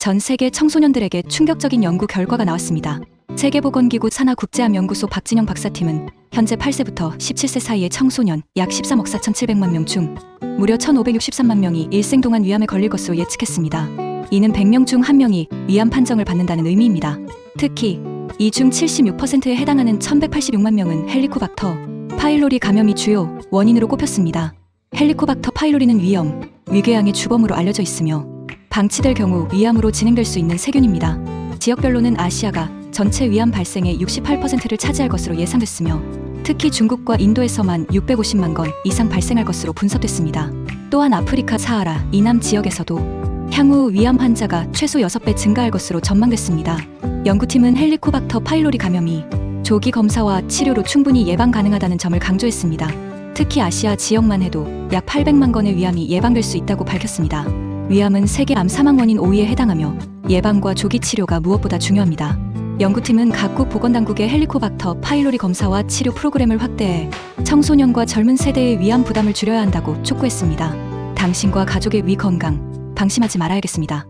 전 세계 청소년들에게 충격적인 연구 결과가 나왔습니다. 세계보건기구 산하국제암연구소 박진영 박사팀은 현재 8세부터 17세 사이의 청소년 약 13억 4,700만 명 중 무려 1,563만 명이 일생 동안 위암에 걸릴 것으로 예측했습니다. 이는 100명 중 1명이 위암 판정을 받는다는 의미입니다. 특히 이 중 76%에 해당하는 1,186만 명은 헬리코박터 파일로리 감염이 주요 원인으로 꼽혔습니다. 헬리코박터 파일로리는 위염, 위궤양의 주범으로 알려져 있으며 방치될 경우 위암으로 진행될 수 있는 세균입니다. 지역별로는 아시아가 전체 위암 발생의 68%를 차지할 것으로 예상됐으며 특히 중국과 인도에서만 650만 건 이상 발생할 것으로 분석됐습니다. 또한 아프리카 사하라 이남 지역에서도 향후 위암 환자가 최소 6배 증가할 것으로 전망됐습니다. 연구팀은 헬리코박터 파일로리 감염이 조기 검사와 치료로 충분히 예방 가능하다는 점을 강조했습니다. 특히 아시아 지역만 해도 약 800만 건의 위암이 예방될 수 있다고 밝혔습니다. 위암은 세계 암 사망 원인 5위에 해당하며 예방과 조기 치료가 무엇보다 중요합니다. 연구팀은 각국 보건당국의 헬리코박터 파일로리 검사와 치료 프로그램을 확대해 청소년과 젊은 세대의 위암 부담을 줄여야 한다고 촉구했습니다. 당신과 가족의 위 건강 방심하지 말아야겠습니다.